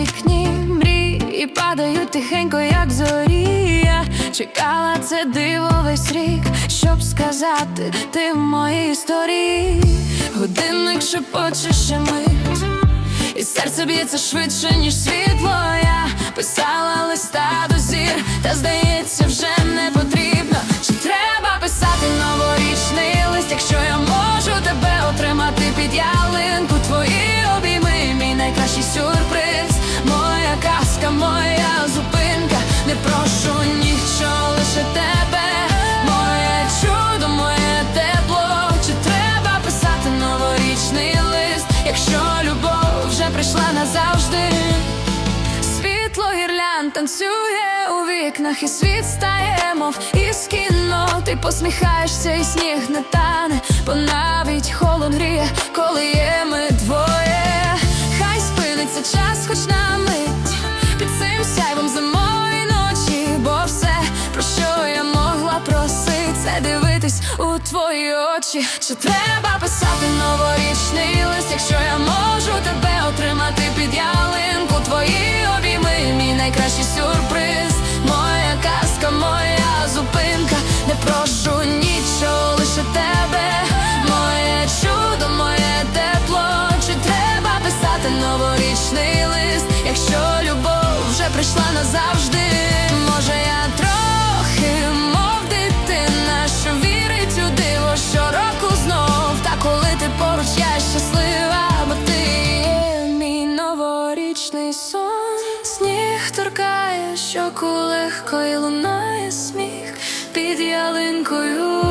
їхні мрії падають тихенько, як зорі. Я чекала це диво весь рік, щоб сказати ти в моїй історії. Годинник шепоче ще мить, і серце б'ється швидше, ніж світло. Я писала листа до зір, та здається, моя моя зупинка. Не прошу нічого, лише тебе, моє чудо, моє тепло. Чи треба писати новорічний лист, якщо любов вже прийшла назавжди? Світло гірлян танцює у вікнах, і світ стає, мов із кіно. Ти посміхаєшся, і сніг не тане, бо навіть холод гріє, коли це дивитись у твої очі. Чи треба писати новорічний лист, якщо я можу тебе отримати під ялинку? Твої обійми, мій найкращий сюрприз, моя казка, моя зупинка. Не прошу нічого, лише тебе, моє чудо, моє тепло. Чи треба писати новорічний лист, якщо любов вже прийшла назавжди? Щоку легко і лунає сміх під ялинкою.